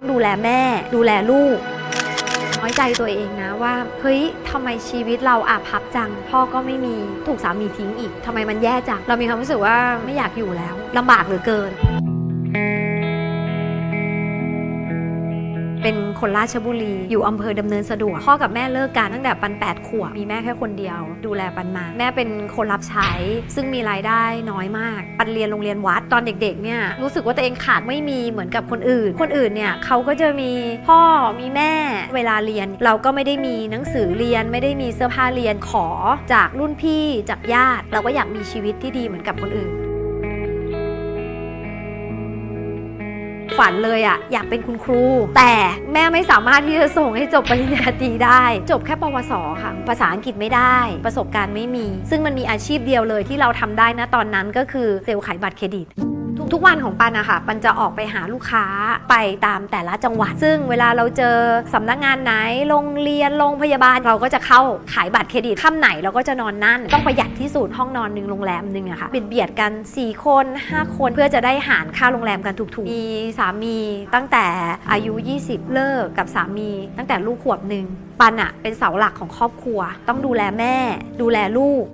ต้องดูแลแม่ ดูแลลูก น้อยใจตัวเองนะว่า เฮ้ยทำไมชีวิตเราอาภัพจัง พ่อก็ไม่มีถูกสามีทิ้งอีกทำไมมันแย่จัง เรามีความรู้สึกว่าไม่อยากอยู่แล้วลำบากเหลือเกิน คนราชบุรี อยู่อำเภอดำเนินสะดวก พ่อกับแม่เลิกกันตั้งแต่ปัน 8 ขวบ มีแม่แค่คนเดียว ดูแลปันมา แม่เป็นคนรับใช้ ซึ่งมีรายได้น้อยมาก ปันเรียนโรงเรียนวัด ตอนเด็กๆ เนี่ย รู้สึกว่าตัวเองขาดไม่มีเหมือนกับคนอื่น คนอื่นเนี่ยเขาก็จะมีพ่อ มีแม่ เวลาเรียน เราก็ไม่ได้มีหนังสือเรียน ไม่ได้มีเสื้อผ้าเรียน ขอจากรุ่นพี่ จากญาติ เราก็อยากมีชีวิตที่ดีเหมือนกับคนอื่น ฝันเลยอะอยากเป็นคุณครู แต่แม่ไม่สามารถที่จะส่งให้จบปริญญาตรีได้ จบแค่ปวสค่ะ ภาษาอังกฤษไม่ได้ ประสบการณ์ไม่มี ซึ่งมันมีอาชีพเดียวเลยที่เราทำได้นะตอนนั้นก็คือเซลล์ขายบัตรเครดิต ทุกๆวันของปันอะค่ะปันจะออกไปหาลูกค้าไปตามแต่ละจังหวัด ซึ่งเวลาเราเจอสำนักงานไหนโรงเรียนโรงพยาบาลเราก็จะเข้าขายบัตรเครดิตค่ำไหนเราก็จะนอนนั่น ต้องประหยัดที่สุดห้องนอนหนึ่งโรงแรมหนึ่งอะค่ะเบียดเบียดกัน 4 คน 5 คนเพื่อจะได้หารค่าโรงแรมกันถูกๆมีสามีตั้งแต่อายุ 20 เลิกกับสามี ตั้งแต่ลูกขวบหนึ่งปันอะเป็นเสาหลักของครอบครัว ต้องดูแลแม่ ดูแลลูก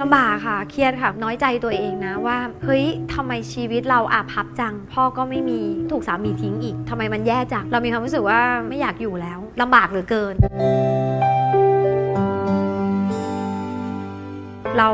ลำบากค่ะ เครียดค่ะ น้อยใจตัวเองนะว่า เฮ้ยทำไมชีวิตเราอาภัพจัง พ่อก็ไม่มี ถูกสามีทิ้งอีก ทำไมมันแย่จัง เรามีความรู้สึกว่าไม่อยากอยู่แล้วลำบากเหลือเกิน เรา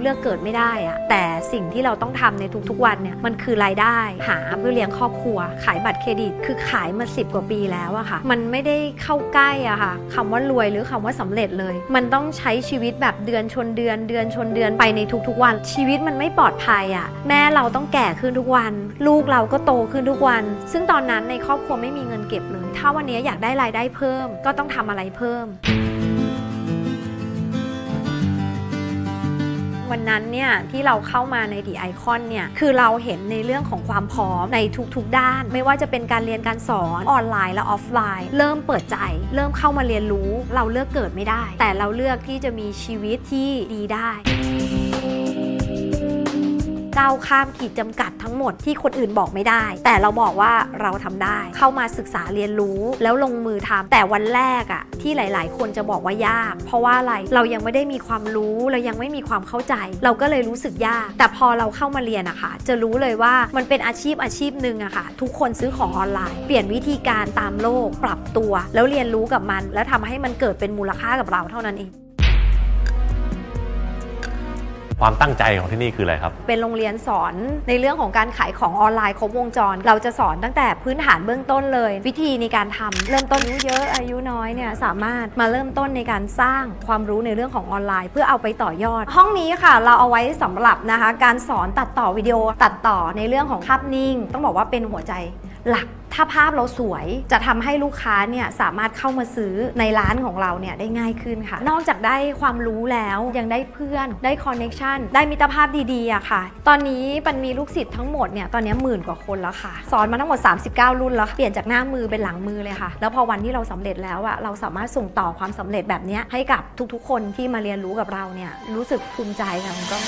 เลือกเกิดไม่ได้อะแต่สิ่งที่เราต้องทำในทุกๆวันเนี่ยมันคือรายได้หาเพื่อเลี้ยงครอบครัว ขายบัตรเครดิต คือขายมาสิบกว่าปีแล้วอะค่ะ มันไม่ได้เข้าใกล้อะค่ะคำว่ารวยหรือคำว่าสำเร็จเลย มันต้องใช้ชีวิตแบบเดือนชนเดือน เดือนชนเดือนไปในทุกๆวัน ชีวิตมันไม่ปลอดภัยอะแม่เราต้องแก่ขึ้นทุกวัน ลูกเราก็โตขึ้นทุกวัน ซึ่งตอนนั้นในครอบครัวไม่มีเงินเก็บเลย ถ้าวันนี้อยากได้รายได้เพิ่ม ก็ต้องทำอะไรเพิ่ม วันนั้นเนี่ยที่เราเข้ามาในดีไอคอนเนี่ยคือเราเห็นในเรื่องของความพร้อมในทุกๆ ด้าน ไม่ว่าจะเป็นการเรียนการสอนออนไลน์และออฟไลน์ เริ่มเปิดใจ เริ่มเข้ามาเรียนรู้ เราเลือกเกิดไม่ได้ แต่เราเลือกที่จะมีชีวิตที่ดีได้ ก้าวข้ามขีดจำกัดทั้งหมดที่คนอื่นบอกไม่ได้ แต่เราบอกว่าเราทำได้ เข้ามาศึกษาเรียนรู้แล้วลงมือทำแต่วันแรกอะที่หลาย ๆ คนจะบอกว่ายาก เพราะว่าอะไรเรายังไม่ได้มีความรู้เรายังไม่มีความเข้าใจ เราก็เลยรู้สึกยาก แต่พอเราเข้ามาเรียนอะค่ะ จะรู้เลยว่ามันเป็นอาชีพอาชีพหนึ่งอะค่ะ ทุกคนซื้อของออนไลน์ เปลี่ยนวิธีการตามโลกปรับตัว แล้วเรียนรู้กับมัน แล้วทำให้มันเกิดเป็นมูลค่ากับเราเท่านั้นเอง ความตั้งใจของที่นี่คืออะไรครับ เป็นโรงเรียนสอนในเรื่องของการขายของออนไลน์ครบวงจร เราจะสอนตั้งแต่พื้นฐานเบื้องต้นเลย วิธีในการทำเริ่มต้นอายุเยอะอายุน้อยเนี่ยสามารถมาเริ่มต้นในการสร้างความรู้ในเรื่องของออนไลน์ เพื่อเอาไปต่อยอด ห้องนี้ค่ะ เราเอาไว้สำหรับนะคะ การสอนตัดต่อวิดีโอตัดต่อในเรื่องของภาพนิ่ง ต้องบอกว่าเป็นหัวใจ หลักถ้าภาพเราสวยจะทำให้ลูกค้าเนี่ยสามารถเข้ามาซื้อในร้านของเราเนี่ยได้ง่ายขึ้นค่ะ นอกจากได้ความรู้แล้วยังได้เพื่อนได้คอนเน็ชันได้มิตรภาพดีๆอะค่ะ ตอนนี้ปันมีลูกศิษย์ทั้งหมดเนี่ยตอนนี้หมื่นกว่าคนแล้วค่ะ สอนมาทั้งหมด 39 รุ่นแล้ว เปลี่ยนจากหน้ามือเป็นหลังมือเลยค่ะ แล้วพอวันที่เราสำเร็จแล้วอะเราสามารถส่งต่อความสำเร็จแบบนี้ให้กับทุกๆ คนที่มาเรียนรู้กับเราเนี่ยรู้สึกภูมิใจค่ะมันก็